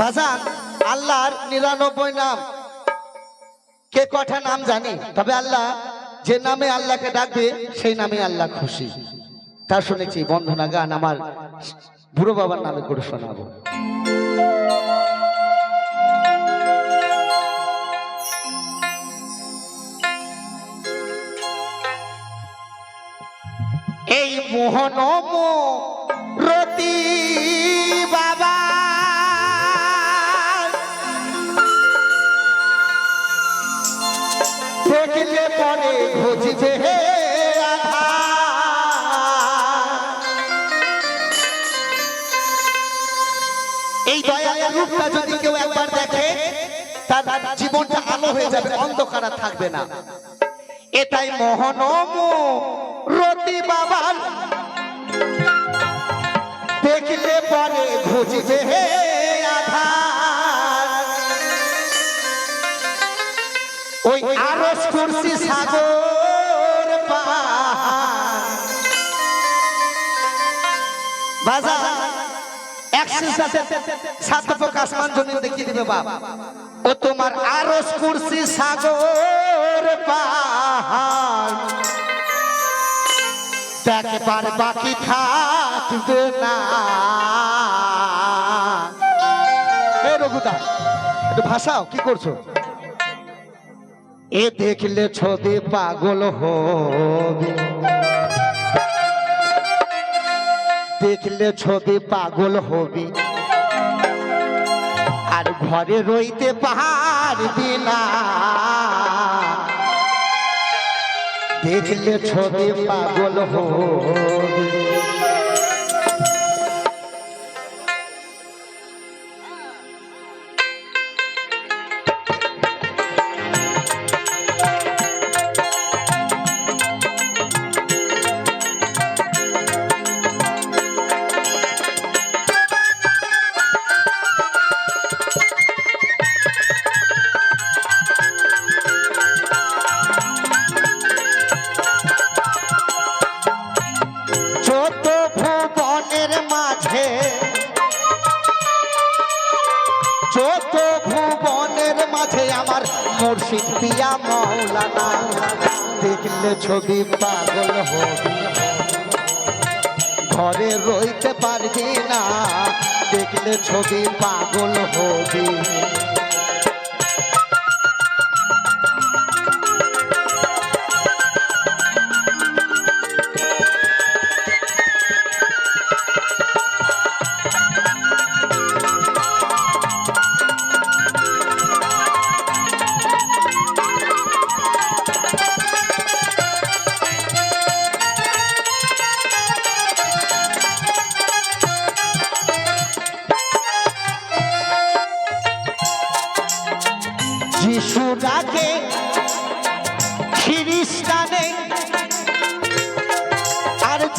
বাজান, আল্লাহর নিরানব্বই নাম। কে কটা নাম জানি? তবে আল্লাহ যে নামে আল্লাহকে ডাকবে, সেই নামে আল্লাহ খুশি। তা শুনেছি বন্ধনা গান আমার বুড়ো বাবার নামে করে শোনাবো। এই মোহন দয়ালের রূপটা যদি কেউ একবার দেখে, তার জীবনটা আলো হয়ে যাবে, অন্ধকার আর থাকবে না। এটাই মোহন রতি বাবার। দেখলে পরে খুঁজবে আধার। ওই আরস কুরসি সাগর পাহাড়। বাজার বাকি থাকবে না। রঘুদা একটু ভাষাও কি করছ? এ দেখলে ছবি পাগল হবে। দেখলে ছবি পাগল হবে। আর ঘরে রইতে পারবি না দেখলে ছবি পাগল হবে। মুর্শিদ পিয়া মৌলানা, দেখলে ছবি পাগল হবি। ঘরে রইতে পারবি না, দেখলে ছবি পাগল হবি।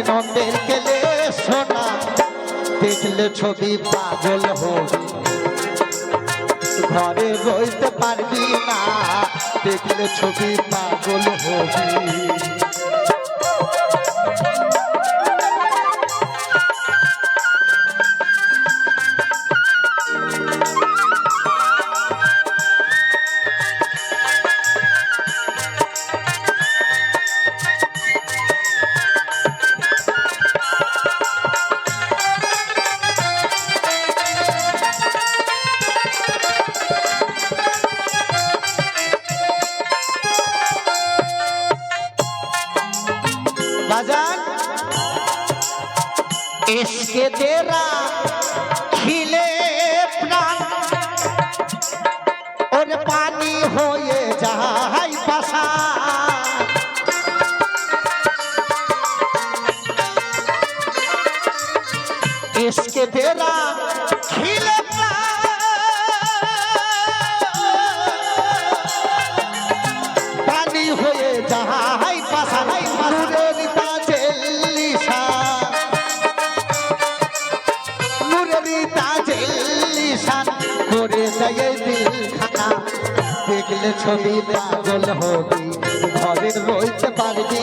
শ্রীনন্দের গেলে সোনা, দেখলে ছবি পাগল হবি ঘরে রইতে পারবি না, দেখলে ছবি পাগল হবি। বাজান এসকে তেরা খিলে প্রাণ। ওর পানি হয়ে দেখলে ছবি পাগল হবি। ঘরে রইতে পারবি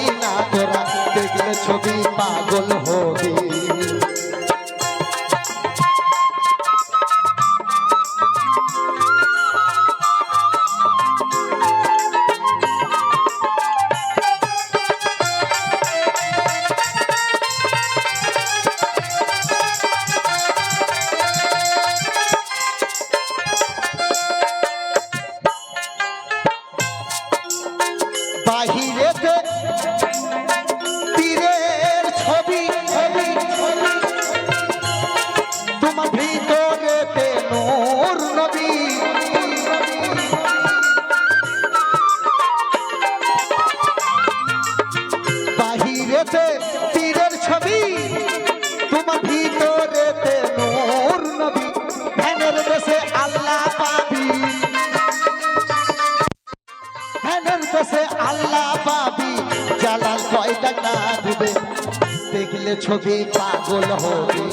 দেখলে ছবি পাগল হবি।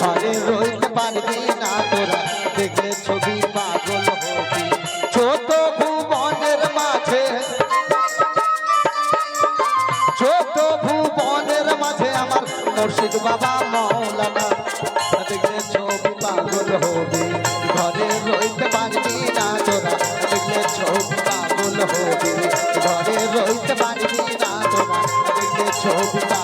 ঘরে রইতে পারবি না তোরা, দেখলে ছবি পাগল হবি। ছোট ভুবনের মাঝে, ছোট ভুবনের মাঝে আমার মুর্শিদ বাবা মৌলানা, দেখলে ছবি পাগল হবি। ঘরে রইতে পারবি না তোরা, দেখলে ছবি পাগল হবি। ঘরে রইতে পারবি না তোরা, দেখলে ছবি পাগল